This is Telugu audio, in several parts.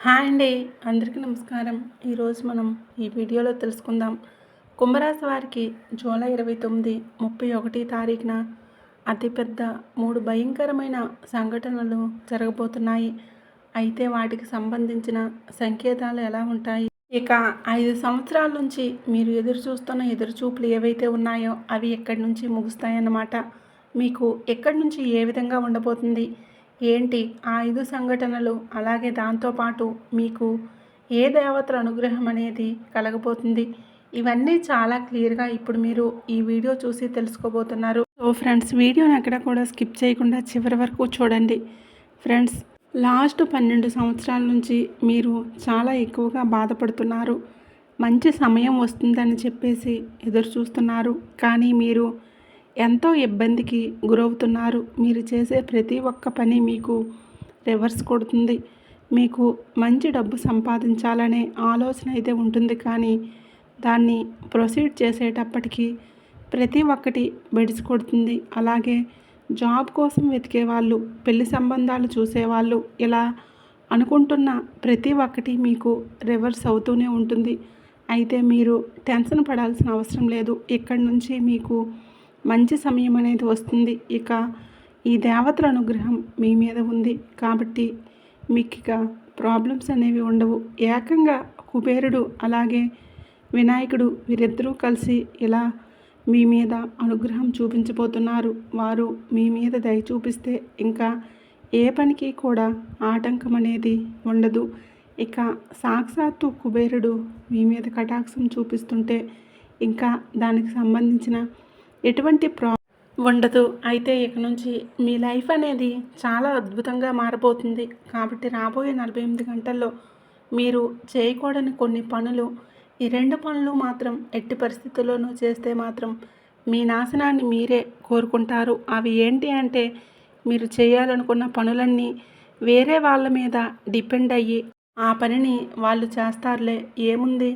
హాయ్ అండి. అందరికీ నమస్కారం. ఈరోజు మనం ఈ వీడియోలో తెలుసుకుందాం. కుంభరాశి వారికి జూలై ఇరవై తొమ్మిది ముప్పై ఒకటి తారీఖున అతిపెద్ద మూడు భయంకరమైన సంఘటనలు జరగబోతున్నాయి. అయితే వాటికి సంబంధించిన సంకేతాలు ఎలా ఉంటాయి? ఇక ఐదు సంవత్సరాల నుంచి మీరు ఎదురు చూస్తున్న ఎదురుచూపులు ఏవైతే ఉన్నాయో అవి ఎక్కడి నుంచి ముగుస్తాయన్నమాట. మీకు ఎక్కడి నుంచి ఏ విధంగా ఉండబోతుంది? ఏంటి ఆ ఐదు సంఘటనలు? అలాగే దాంతోపాటు మీకు ఏ దేవతల అనుగ్రహం అనేది కలగబోతుంది? ఇవన్నీ చాలా క్లియర్గా ఇప్పుడు మీరు ఈ వీడియో చూసి తెలుసుకోబోతున్నారు. సో ఫ్రెండ్స్ వీడియోని ఎక్కడ కూడా స్కిప్ చేయకుండా చివరి వరకు చూడండి. ఫ్రెండ్స్ లాస్ట్ పన్నెండు సంవత్సరాల నుంచి మీరు చాలా ఎక్కువగా బాధపడుతున్నారు. మంచి సమయం వస్తుందని చెప్పేసి ఎదురు చూస్తున్నారు కానీ మీరు ఎంతో ఇబ్బందికి గురవుతున్నారు. మీరు చేసే ప్రతి ఒక్క పని మీకు రివర్స్ కొడుతుంది. మీకు మంచి డబ్బు సంపాదించాలనే ఆలోచన అయితే ఉంటుంది. కానీ దాన్ని ప్రొసీడ్ చేసేటప్పటికీ ప్రతి ఒక్కటి బెడిసి కొడుతుంది. అలాగే జాబ్ కోసం వెతికే వాళ్ళు పెళ్ళి సంబంధాలు చూసేవాళ్ళు ఇలా అనుకుంటున్న ప్రతి ఒక్కటి మీకు రివర్స్ అవుతూనే ఉంటుంది. అయితే మీరు టెన్షన్ పడాల్సిన అవసరం లేదు. ఇక్కడి నుంచి మీకు మంచి సమయం అనేది వస్తుంది. ఇక ఈ దేవతల అనుగ్రహం మీ మీద ఉంది. కాబట్టి మీకు ఇక ప్రాబ్లమ్స్ అనేవి ఉండవు. ఏకంగా కుబేరుడు అలాగే వినాయకుడు వీరిద్దరూ కలిసి ఇలా మీ మీద అనుగ్రహం చూపించబోతున్నారు. వారు మీ మీద దయ చూపిస్తే ఇంకా ఏ పనికి కూడా ఆటంకం అనేది ఉండదు. ఇక సాక్షాత్తు కుబేరుడు మీ మీద కటాక్షం చూపిస్తుంటే ఇంకా దానికి సంబంధించిన ఎటువంటి ప్రా ఉండదు. అయితే ఇక నుంచి మీ లైఫ్ అనేది చాలా అద్భుతంగా మారబోతుంది. కాబట్టి రాబోయే నలభై ఎనిమిది గంటల్లో మీరు చేయకూడని కొన్ని పనులు ఈ రెండు పనులు మాత్రం ఎట్టి పరిస్థితుల్లోనూ చేస్తే మాత్రం మీ నాశనాన్ని మీరే కోరుకుంటారు. అవి ఏంటి అంటే మీరు చేయాలనుకున్న పనులన్నీ వేరే వాళ్ళ మీద డిపెండ్ అయ్యి ఆ పనిని వాళ్ళు చేస్తారులే ఏముంది?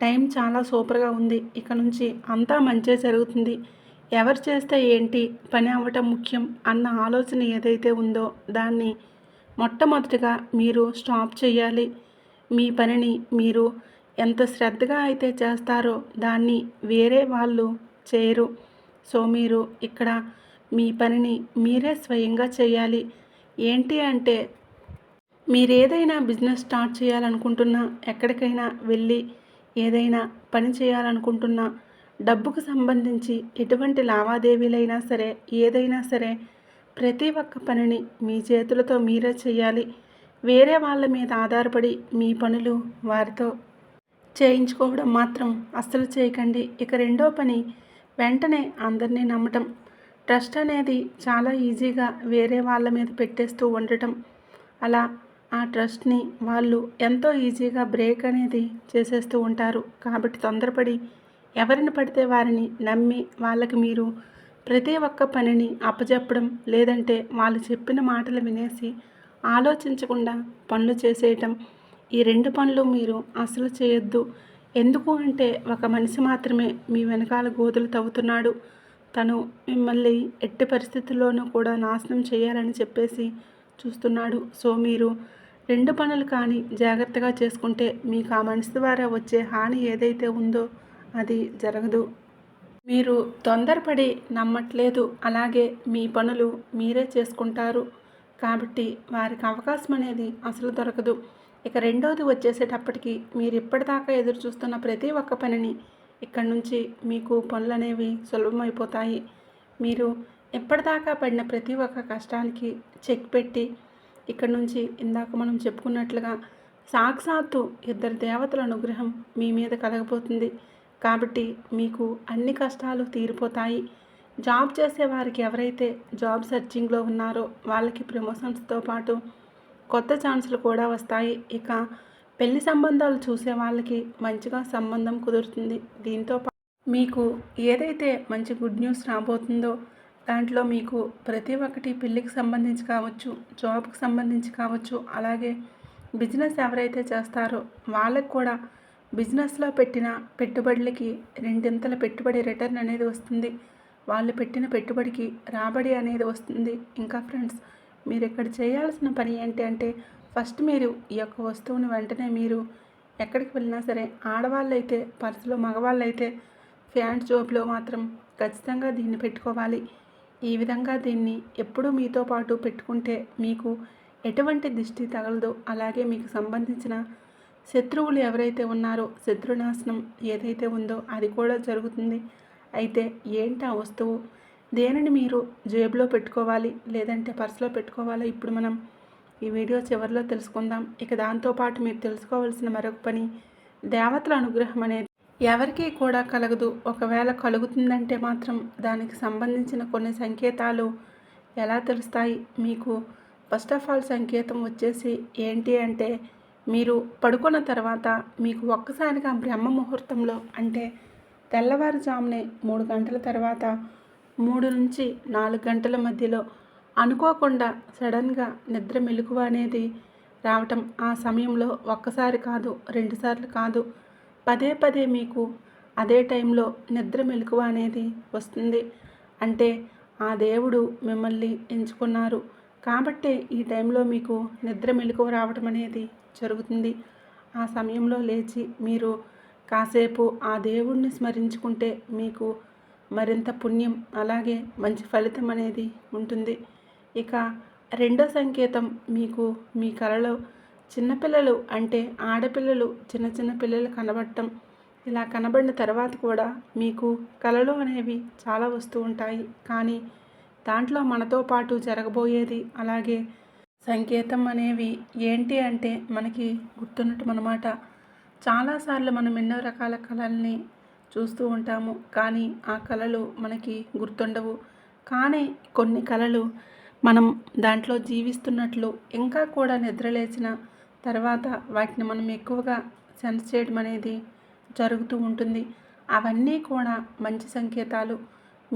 టైం చాలా సూపర్గా ఉంది. ఇక నుంచి అంతా మంచే జరుగుతుంది. ఎవరు చేస్తే ఏంటి? పని అవ్వటం ముఖ్యం అన్న ఆలోచన ఏదైతే ఉందో దాన్ని మొట్టమొదటిగా మీరు స్టాప్ చేయాలి. మీ పనిని మీరు ఎంత శ్రద్ధగా అయితే చేస్తారో దాన్ని వేరే వాళ్ళు చేయరు. సో మీరు ఇక్కడ మీ పనిని మీరే స్వయంగా చేయాలి. ఏంటి అంటే మీరు ఏదైనా బిజినెస్ స్టార్ట్ చేయాలనుకుంటున్నా ఎక్కడికైనా వెళ్ళి ఏదైనా పని చేయాలనుకుంటున్నా డబ్బుకు సంబంధించి ఎటువంటి లావాదేవీలైనా సరే ఏదైనా సరే ప్రతి ఒక్క పనిని మీ చేతులతో మీరే చేయాలి. వేరే వాళ్ళ మీద ఆధారపడి మీ పనులు వారితో చేయించుకోవడం మాత్రం అస్సలు చేయకండి. ఇక రెండో పని వెంటనే అందరినీ నమ్మటం. ట్రస్ట్ అనేది చాలా ఈజీగా వేరే వాళ్ళ మీద పెట్టేస్తూ ఉండటం. అలా ఆ ట్రస్ట్ని వాళ్ళు ఎంతో ఈజీగా బ్రేక్ అనేది చేసేస్తూ ఉంటారు. కాబట్టి తొందరపడి ఎవరిని పడితే వారిని నమ్మి వాళ్ళకి మీరు ప్రతి ఒక్క పనిని అప్పచెప్పడం లేదంటే వాళ్ళు చెప్పిన మాటలు వినేసి ఆలోచించకుండా పనులు చేసేయటం. ఈ రెండు పనులు మీరు అసలు చేయొద్దు. ఎందుకు అంటే ఒక మనిషి మాత్రమే మీ వెనకాల గోతులు తవ్వుతున్నాడు. తను మిమ్మల్ని ఎట్టి పరిస్థితుల్లోనూ కూడా నాశనం చేయాలని చెప్పేసి చూస్తున్నాడు. సో మీరు రెండు పనులు కానీ జాగ్రత్తగా చేసుకుంటే మీకు ఆ మనిషి ద్వారా వచ్చే హాని ఏదైతే ఉందో అది జరగదు. మీరు తొందరపడి నమ్మట్లేదు. అలాగే మీ పనులు మీరే చేసుకుంటారు. కాబట్టి వారికి అవకాశం అనేది అసలు దొరకదు. ఇక రెండోది వచ్చేసేటప్పటికి మీరు ఇప్పటిదాకా ఎదురు చూస్తున్న ప్రతి ఒక్క పనిని ఇక్కడ నుంచి మీకు పనులు అనేవి సులభమైపోతాయి. మీరు ఎప్పటిదాకా పడిన ప్రతి ఒక్క కష్టానికి చెక్ పెట్టి ఇక్కడ నుంచి ఇందాక మనం చెప్పుకున్నట్లుగా సాక్షాత్తు ఇద్దరు దేవతల అనుగ్రహం మీ మీద కలగబోతుంది. కాబట్టి మీకు అన్ని కష్టాలు తీరిపోతాయి. జాబ్ చేసే వారికి ఎవరైతే జాబ్ సెర్చింగ్లో ఉన్నారో వాళ్ళకి ప్రమోషన్స్తో పాటు కొత్త ఛాన్సులు కూడా వస్తాయి. ఇక పెళ్ళి సంబంధాలు చూసే వాళ్ళకి మంచిగా సంబంధం కుదురుతుంది. దీంతో మీకు ఏదైతే మంచి గుడ్ న్యూస్ రాబోతుందో దాంట్లో మీకు ప్రతి ఒక్కటి పెళ్ళికి సంబంధించి కావచ్చు జాబ్కి సంబంధించి కావచ్చు అలాగే బిజినెస్ ఎవరైతే చేస్తారో వాళ్ళకి కూడా బిజినెస్లో పెట్టిన పెట్టుబడులకి రెండింతల పెట్టుబడి రిటర్న్ అనేది వస్తుంది. వాళ్ళు పెట్టిన పెట్టుబడికి రాబడి అనేది వస్తుంది. ఇంకా ఫ్రెండ్స్ మీరు ఇక్కడ చేయాల్సిన పని ఏంటి అంటే ఫస్ట్ మీరు ఈ యొక్క వస్తువుని వెంటనే మీరు ఎక్కడికి వెళ్ళినా సరే ఆడవాళ్ళైతే పర్సులో మగవాళ్ళైతే ఫ్యాంట్ జోబులో మాత్రం ఖచ్చితంగా దీన్ని పెట్టుకోవాలి. ఈ విధంగా దీన్ని ఎప్పుడూ మీతో పాటు పెట్టుకుంటే మీకు ఎటువంటి దిష్టి తగలదు. అలాగే మీకు సంబంధించిన శత్రువులు ఎవరైతే ఉన్నారో శత్రునాశనం ఏదైతే ఉందో అది కూడా జరుగుతుంది. అయితే ఏంటి ఆ వస్తువు? దేనిని మీరు జేబులో పెట్టుకోవాలి? లేదంటే పర్సులో పెట్టుకోవాలో? ఇప్పుడు మనం ఈ వీడియో చివరిలో తెలుసుకుందాం. ఇక దాంతోపాటు మీరు తెలుసుకోవాల్సిన మరొక పని దేవతల అనుగ్రహం అనేది. ఎవరికీ కూడా కలగదు. ఒకవేళ కలుగుతుందంటే మాత్రం దానికి సంబంధించిన కొన్ని సంకేతాలు ఎలా తెలుస్తాయి? మీకు ఫస్ట్ ఆఫ్ ఆల్ సంకేతం వచ్చేసి ఏంటి అంటే మీరు పడుకున్న తర్వాత మీకు ఒక్కసారిగా బ్రహ్మ ముహూర్తంలో అంటే తెల్లవారుజామునే మూడు గంటల తర్వాత మూడు నుంచి నాలుగు గంటల మధ్యలో అనుకోకుండా సడన్గా నిద్ర మెలకువ అనేది రావటం ఆ సమయంలో ఒక్కసారి కాదు రెండుసార్లు కాదు పదే పదే మీకు అదే టైంలో నిద్ర మెలకువ అనేది వస్తుంది. అంటే ఆ దేవుడు మిమ్మల్ని ఎంచుకున్నారు. కాబట్టే ఈ టైంలో మీకు నిద్ర మెలకువ రావటం అనేది జరుగుతుంది. ఆ సమయంలో లేచి మీరు కాసేపు ఆ దేవుణ్ణి స్మరించుకుంటే మీకు మరింత పుణ్యం అలాగే మంచి ఫలితం అనేది ఉంటుంది. ఇక రెండో సంకేతం మీకు మీ కళలో చిన్నపిల్లలు అంటే ఆడపిల్లలు చిన్న చిన్న పిల్లలు కనబడటం ఇలా కనబడిన తర్వాత కూడా మీకు కళలు అనేవి చాలా వస్తూ ఉంటాయి. కానీ దాంట్లో మనతో పాటు జరగబోయేది అలాగే సంకేతం అనేవి ఏంటి అంటే మనకి గుర్తున్నట్టు అనమాట చాలాసార్లు మనం ఎన్నో రకాల కళల్ని చూస్తూ ఉంటాము. కానీ ఆ కళలు మనకి గుర్తుండవు. కానీ కొన్ని కళలు మనం దాంట్లో జీవిస్తున్నట్లు ఇంకా కూడా నిద్రలేచిన తర్వాత వాటిని మనం ఎక్కువగా సెన్స్ చేయడం అనేది జరుగుతూ ఉంటుంది. అవన్నీ కూడా మంచి సంకేతాలు.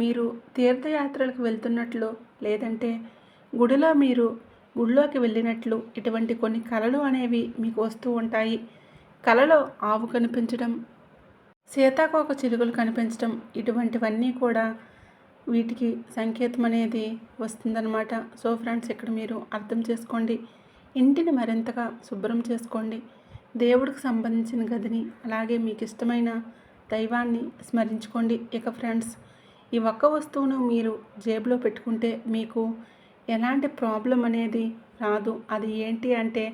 మీరు తీర్థయాత్రలకు వెళ్తున్నట్లు లేదంటే గుడిలో మీరు గుడిలోకి వెళ్ళినట్లు ఇటువంటి కొన్ని కళలు అనేవి మీకు వస్తూ ఉంటాయి. కళలో ఆవు కనిపించడం సీతాకోక చిలుకలు కనిపించడం ఇటువంటివన్నీ కూడా వీటికి సంకేతం అనేది వస్తుందన్నమాట. సో ఫ్రెండ్స్ ఇక్కడ మీరు అర్థం చేసుకోండి. ఇంటిని మరింతగా శుభ్రం చేసుకోండి. దేవుడికి సంబంధించిన గదిని అలాగే మీకు ఇష్టమైన దైవాన్ని స్మరించుకోండి. ఇక ఫ్రెండ్స్ ఈ ఒక్క వస్తువును మీరు జేబులో పెట్టుకుంటే మీకు ఎలాంటి ప్రాబ్లం అనేది రాదు. అది ఏంటి అంటే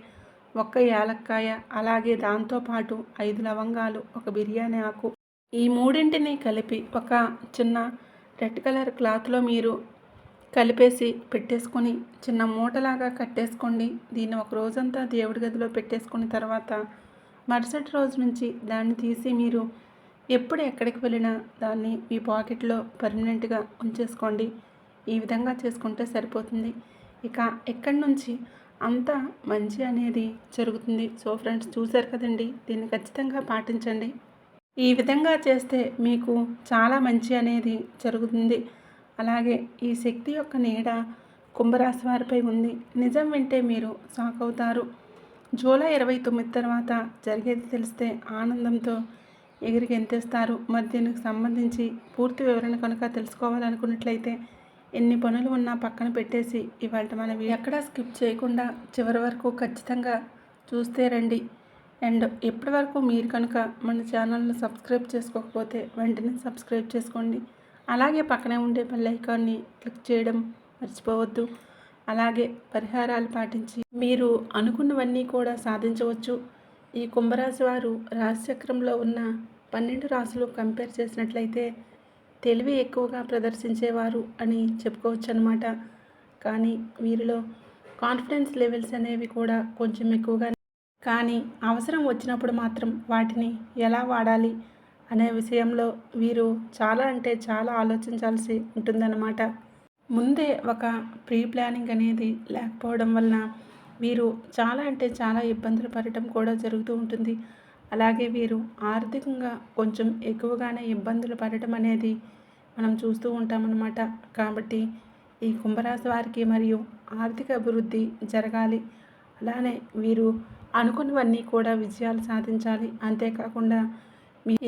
ఒక్క యాలక్కాయ అలాగే దాంతోపాటు ఐదు లవంగాలు ఒక బిర్యానీ ఆకు. ఈ మూడింటిని కలిపి ఒక చిన్న రెడ్ కలర్ క్లాత్లో మీరు కలిపేసి పెట్టేసుకొని చిన్న మూటలాగా కట్టేసుకోండి. దీన్ని ఒక రోజంతా దేవుడి గదిలో పెట్టేసుకున్న తర్వాత మరుసటి రోజు నుంచి దాన్ని తీసి మీరు ఎప్పుడు ఎక్కడికి వెళ్ళినా దాన్ని మీ పాకెట్లో పర్మనెంట్గా ఉంచేసుకోండి. ఈ విధంగా చేసుకుంటే సరిపోతుంది. ఇక ఎక్కడి నుంచి అంతా మంచి అనేది జరుగుతుంది. సో ఫ్రెండ్స్ చూశారు కదండి? దీన్ని ఖచ్చితంగా పాటించండి. ఈ విధంగా చేస్తే మీకు చాలా మంచి అనేది జరుగుతుంది. అలాగే ఈ శక్తి యొక్క నీడ కుంభరాశి వారిపై ఉంది. నిజం వింటే మీరు షాక్ అవుతారు. జూలై ఇరవై తొమ్మిది తర్వాత జరిగేది తెలిస్తే ఆనందంతో ఎగిరికి ఎంతేస్తారు? మరి దీనికి సంబంధించి పూర్తి వివరణ కనుక తెలుసుకోవాలనుకున్నట్లయితే ఎన్ని పనులు ఉన్నా పక్కన పెట్టేసి ఇవాళ మనం ఎక్కడా స్కిప్ చేయకుండా చివరి వరకు ఖచ్చితంగా చూస్తే రండి. అండ్ ఇప్పటి వరకు మీరు కనుక మన ఛానల్ని సబ్స్క్రైబ్ చేసుకోకపోతే వెంటనే సబ్స్క్రైబ్ చేసుకోండి. అలాగే పక్కనే ఉండే బెల్ ఐకాన్ని క్లిక్ చేయడం మర్చిపోవద్దు. అలాగే పరిహారాలు పాటించి మీరు అనుకున్నవన్నీ కూడా సాధించవచ్చు. ఈ కుంభరాశి వారు రాశిచక్రంలో ఉన్న పన్నెండు రాసులు కంపేర్ చేసినట్లయితే తెలివి ఎక్కువగా ప్రదర్శించేవారు అని చెప్పుకోవచ్చు అనమాట కానీ వీరిలో కాన్ఫిడెన్స్ లెవెల్స్ అనేవి కూడా కొంచెం ఎక్కువగా కానీ అవసరం వచ్చినప్పుడు మాత్రం వాటిని ఎలా వాడాలి అనే విషయంలో వీరు చాలా అంటే చాలా ఆలోచించాల్సి ఉంటుందన్నమాట. ముందే ఒక ప్రీ ప్లానింగ్ అనేది లేకపోవడం వలన వీరు చాలా అంటే చాలా ఇబ్బందులు పడటం కూడా జరుగుతూ ఉంటుంది. అలాగే వీరు ఆర్థికంగా కొంచెం ఎక్కువగానే ఇబ్బందులు పడటం అనేది మనం చూస్తూ ఉంటామన్నమాట. కాబట్టి ఈ కుంభరాశి వారికి మరియు ఆర్థిక అభివృద్ధి జరగాలి. అలానే వీరు అనుకున్నవన్నీ కూడా విజయాలు సాధించాలి. అంతేకాకుండా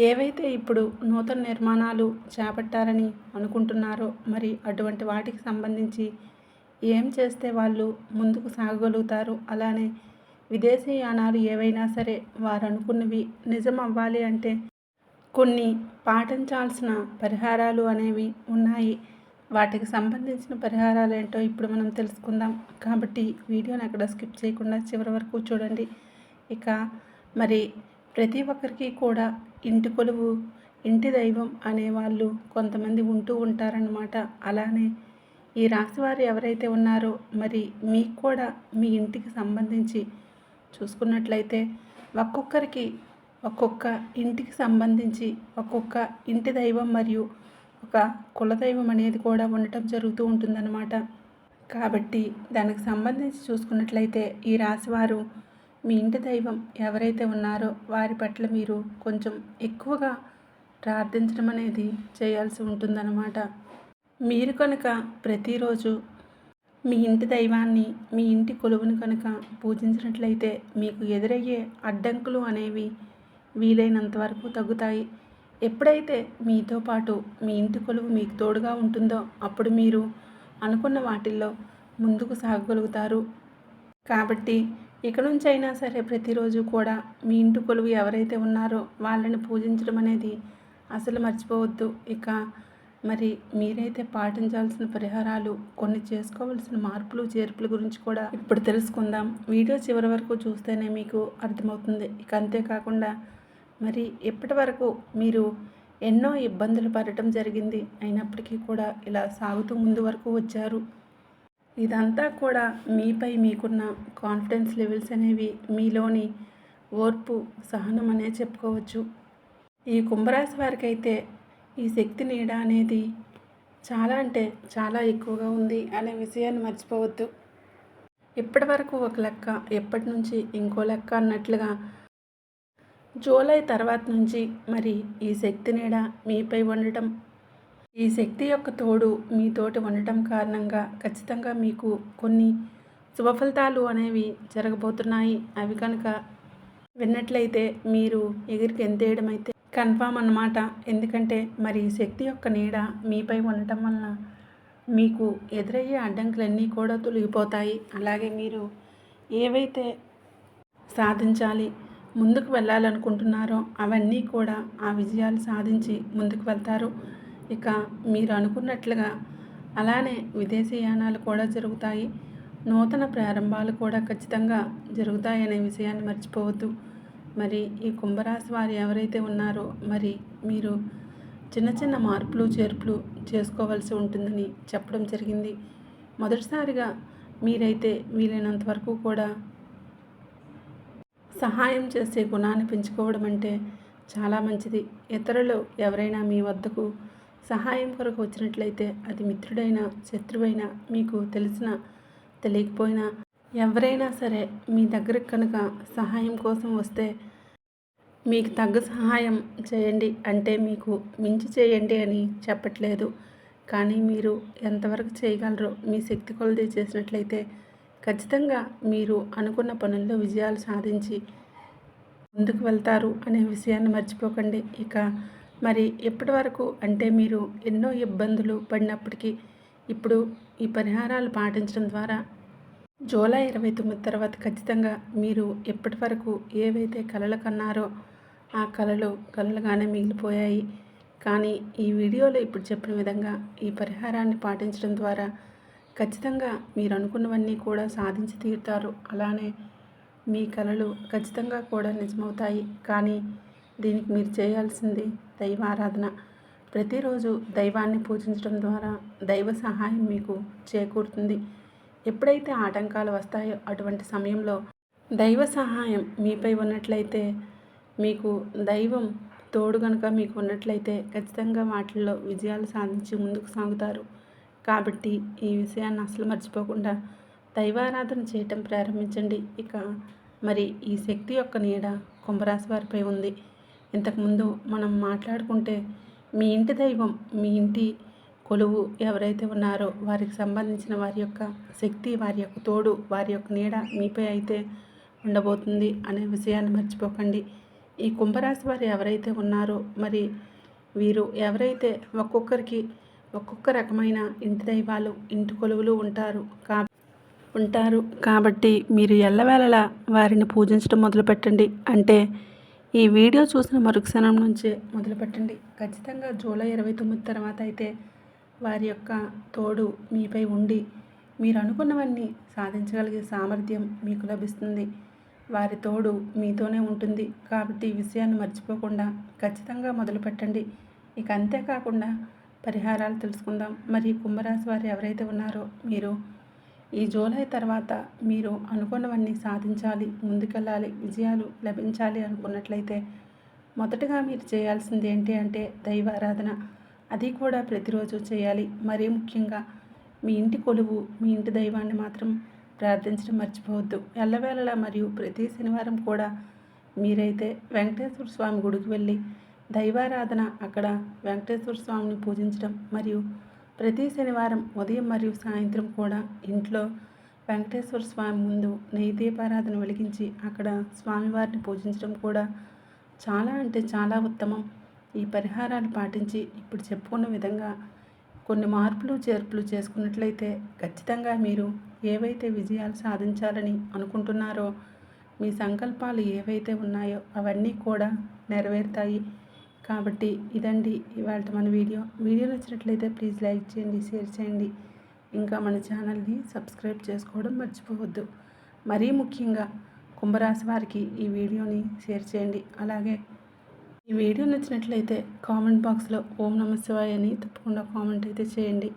ఏవైతే ఇప్పుడు నూతన నిర్మాణాలు చేపట్టారని అనుకుంటున్నారో మరి అటువంటి వాటికి సంబంధించి ఏం చేస్తే వాళ్ళు ముందుకు సాగగలుగుతారు? అలానే విదేశీయానాలు ఏవైనా సరే వారు అనుకున్నవి నిజం అవ్వాలి అంటే కొన్ని పాటించాల్సిన పరిహారాలు అనేవి ఉన్నాయి. వాటికి సంబంధించిన పరిహారాలు ఏంటో ఇప్పుడు మనం తెలుసుకుందాం. కాబట్టి వీడియోని అక్కడ స్కిప్ చేయకుండా చివరి వరకు చూడండి. ఇక మరి ప్రతి ఒక్కరికి కూడా ఇంటి కొలువు ఇంటి దైవం అనేవాళ్ళు కొంతమంది ఉంటూ ఉంటారన్నమాట. అలానే ఈ రాశివారు ఎవరైతే ఉన్నారో మరి మీకు కూడా మీ ఇంటికి సంబంధించి చూసుకున్నట్లయితే ఒక్కొక్కరికి ఒక్కొక్క ఇంటికి సంబంధించి ఒక్కొక్క ఇంటి దైవం మరియు ఒక కులదైవం అనేది కూడా ఉండటం జరుగుతూ ఉంటుందన్నమాట. కాబట్టి దానికి సంబంధించి చూసుకున్నట్లయితే ఈ రాశివారు మీ ఇంటి దైవం ఎవరైతే ఉన్నారో వారి పట్ల మీరు కొంచెం ఎక్కువగా ప్రార్థించడం అనేది చేయాల్సి ఉంటుందన్నమాట. మీరు కనుక ప్రతిరోజు మీ ఇంటి దైవాన్ని మీ ఇంటి కొలువుని కనుక పూజించినట్లయితే మీకు ఎదురయ్యే అడ్డంకులు అనేవి వీలైనంత వరకు తగ్గుతాయి. ఎప్పుడైతే మీతో పాటు మీ ఇంటి కొలువు మీకు తోడుగా ఉంటుందో అప్పుడు మీరు అనుకున్న వాటిల్లో ముందుకు సాగగలుగుతారు. కాబట్టి ఇక నుంచి అయినా సరే ప్రతిరోజు కూడా మీ ఇంటి కొలువు ఎవరైతే ఉన్నారో వాళ్ళని పూజించడం అనేది అసలు మర్చిపోవద్దు. ఇక మరి మీరైతే పాటించాల్సిన పరిహారాలు కొన్ని చేసుకోవాల్సిన మార్పులు చేర్పుల గురించి కూడా ఇప్పుడు తెలుసుకుందాం. వీడియో చివరి వరకు చూస్తేనే మీకు అర్థమవుతుంది. ఇక అంతేకాకుండా మరి ఇప్పటి వరకు మీరు ఎన్నో ఇబ్బందులు పడటం జరిగింది అయినప్పటికీ కూడా ఇలా సాగుతూ ముందు వరకు వచ్చారు. ఇదంతా కూడా మీపై మీకున్న కాన్ఫిడెన్స్ లెవెల్స్ అనేవి మీలోని ఓర్పు సహనం అనే చెప్పుకోవచ్చు. ఈ కుంభరాశి వారికి అయితే ఈ శక్తి నీడ అనేది చాలా అంటే చాలా ఎక్కువగా ఉంది అనే విషయాన్ని మర్చిపోవద్దు. ఇప్పటి వరకు ఒక లెక్క ఎప్పటి నుంచి ఇంకో లెక్క అన్నట్లుగా జూలై తర్వాత నుంచి మరి ఈ శక్తి నీడ మీపై ఉండటం ఈ శక్తి యొక్క తోడు మీతోటి ఉండటం కారణంగా ఖచ్చితంగా మీకు కొన్ని శుభ ఫలితాలు అనేవి జరగబోతున్నాయి. అవి కనుక విన్నట్లయితే మీరు ఎగిరికి ఎంతేయడం అయితే కన్ఫామ్ అన్నమాట. ఎందుకంటే మరి శక్తి యొక్క నీడ మీపై ఉండటం వలన మీకు ఎదురయ్యే అడ్డంకులన్నీ కూడా తొలగిపోతాయి. అలాగే మీరు ఏవైతే సాధించాలి ముందుకు వెళ్ళాలనుకుంటున్నారో అవన్నీ కూడా ఆ విజయాలు సాధించి ముందుకు వెళ్తారు. ఇక మీరు అనుకున్నట్లుగా అలానే విదేశీయానాలు కూడా జరుగుతాయి. నూతన ప్రారంభాలు కూడా ఖచ్చితంగా జరుగుతాయనే విషయాన్ని మర్చిపోవద్దు. మరి ఈ కుంభరాశి వారు ఎవరైతే ఉన్నారో మరి మీరు చిన్న చిన్న మార్పులు చేర్పులు చేసుకోవాల్సి ఉంటుందని చెప్పడం జరిగింది. మొదటిసారిగా మీరైతే వీలైనంత వరకు కూడా సహాయం చేసే గుణాన్ని పెంచుకోవడం అంటే చాలా మంచిది. ఇతరులు ఎవరైనా మీ వద్దకు సహాయం కొరకు వచ్చినట్లయితే అది మిత్రుడైనా శత్రువైనా మీకు తెలిసిన తెలియకపోయినా ఎవరైనా సరే మీ దగ్గరకు కనుక సహాయం కోసం వస్తే మీకు తగ్గ సహాయం చేయండి. అంటే మీకు మించి చేయండి అని చెప్పట్లేదు. కానీ మీరు ఎంతవరకు చేయగలరో మీ శక్తి కొలది చేసినట్లయితే ఖచ్చితంగా మీరు అనుకున్న పనుల్లో విజయాలు సాధించి ముందుకు వెళ్తారు అనే విషయాన్ని మర్చిపోకండి. ఇక మరి ఎప్పటి వరకు అంటే మీరు ఎన్నో ఇబ్బందులు పడినప్పటికీ ఇప్పుడు ఈ పరిహారాలు పాటించడం ద్వారా జూలై ఇరవై తొమ్మిది తర్వాత ఖచ్చితంగా మీరు ఎప్పటి వరకు ఏవైతే కళలు కన్నారో ఆ కళలు కళలుగానే మిగిలిపోయాయి. కానీ ఈ వీడియోలో ఇప్పుడు చెప్పిన విధంగా ఈ పరిహారాన్ని పాటించడం ద్వారా ఖచ్చితంగా మీరు అనుకున్నవన్నీ కూడా సాధించి తీరుతారు. అలానే మీ కళలు ఖచ్చితంగా కూడా నిజమవుతాయి. కానీ దీనికి మీరు చేయాల్సింది దైవారాధన. ప్రతిరోజు దైవాన్ని పూజించడం ద్వారా దైవ సహాయం మీకు చేకూరుతుంది. ఎప్పుడైతే ఆటంకాలు వస్తాయో అటువంటి సమయంలో దైవ సహాయం మీపై ఉన్నట్లయితే మీకు దైవం తోడు కనుక మీకు ఉన్నట్లయితే ఖచ్చితంగా వాటిల్లో విజయాలు సాధించి ముందుకు సాగుతారు. కాబట్టి ఈ విషయాన్ని అసలు మర్చిపోకుండా దైవారాధన చేయటం ప్రారంభించండి. ఇక మరి ఈ శక్తి యొక్క నీడ కుంభరాశి వారిపై ఉంది. ఇంతకుముందు మనం మాట్లాడుకుంటే మీ ఇంటి దైవం మీ ఇంటి కొలువు ఎవరైతే ఉన్నారో వారికి సంబంధించిన వారి యొక్క శక్తి వారి యొక్క తోడు వారి యొక్క నీడ మీపై అయితే ఉండబోతుంది అనే విషయాన్ని మర్చిపోకండి. ఈ కుంభరాశి వారు ఎవరైతే ఉన్నారో మరి వీరు ఎవరైతే ఒక్కొక్కరికి ఒక్కొక్క రకమైన ఇంటి దైవాలు ఇంటి కొలువులు ఉంటారు కా ఉంటారు కాబట్టి మీరు ఎల్లవేళలా వారిని పూజించడం మొదలుపెట్టండి. అంటే ఈ వీడియో చూసిన మరుక్షణం నుంచే మొదలుపెట్టండి. ఖచ్చితంగా జూలై ఇరవై తొమ్మిది తర్వాత అయితే వారి యొక్క తోడు మీపై ఉండి మీరు అనుకున్నవన్నీ సాధించగలిగే సామర్థ్యం మీకు లభిస్తుంది. వారి తోడు మీతోనే ఉంటుంది. కాబట్టి ఈ విషయాన్ని మర్చిపోకుండా ఖచ్చితంగా మొదలుపెట్టండి ఇక అంతేకాకుండా పరిహారాలు తెలుసుకుందాం. మరి కుంభరాశి వారు ఎవరైతే ఉన్నారో మీరు ఈ జూలై తర్వాత మీరు అనుకున్నవన్నీ సాధించాలి ముందుకెళ్ళాలి విజయాలు లభించాలి అనుకున్నట్లయితే మొదటగా మీరు చేయాల్సింది ఏంటి అంటే దైవ ఆరాధన అది కూడా ప్రతిరోజు చేయాలి. మరీ ముఖ్యంగా మీ ఇంటి కొలువు మీ ఇంటి దైవాన్ని మాత్రం ప్రార్థించడం మర్చిపోవద్దు. ఎల్లవేళలా మరియు ప్రతి శనివారం కూడా మీరైతే వెంకటేశ్వర స్వామి గుడికి వెళ్ళి దైవారాధన అక్కడ వెంకటేశ్వర స్వామిని పూజించడం మరియు ప్రతి శనివారం ఉదయం మరియు సాయంత్రం కూడా ఇంట్లో వెంకటేశ్వర స్వామి ముందు నెయ్యి దీపారాధన వెలిగించి అక్కడ స్వామివారిని పూజించడం కూడా చాలా అంటే చాలా ఉత్తమం. ఈ పరిహారాలు పాటించి ఇప్పుడు చెప్పుకున్న విధంగా కొన్ని మార్పులు చేర్పులు చేసుకున్నట్లయితే ఖచ్చితంగా మీరు ఏవైతే విజయాలు సాధించాలని అనుకుంటున్నారో మీ సంకల్పాలు ఏవైతే ఉన్నాయో అవన్నీ కూడా నెరవేరుతాయి. కాబట్టి ఇదండి ఇవాళ మన వీడియో. వీడియో నచ్చినట్లయితే ప్లీజ్ లైక్ చేయండి షేర్ చేయండి. ఇంకా మన ఛానల్ని సబ్స్క్రైబ్ చేసుకోవడం మర్చిపోవద్దు. మరీ ముఖ్యంగా కుంభరాశి వారికి ఈ వీడియోని షేర్ చేయండి. అలాగే ఈ వీడియో నచ్చినట్లయితే కామెంట్ బాక్స్లో ఓం నమ శివాయ అని తప్పకుండా కామెంట్ అయితే చేయండి.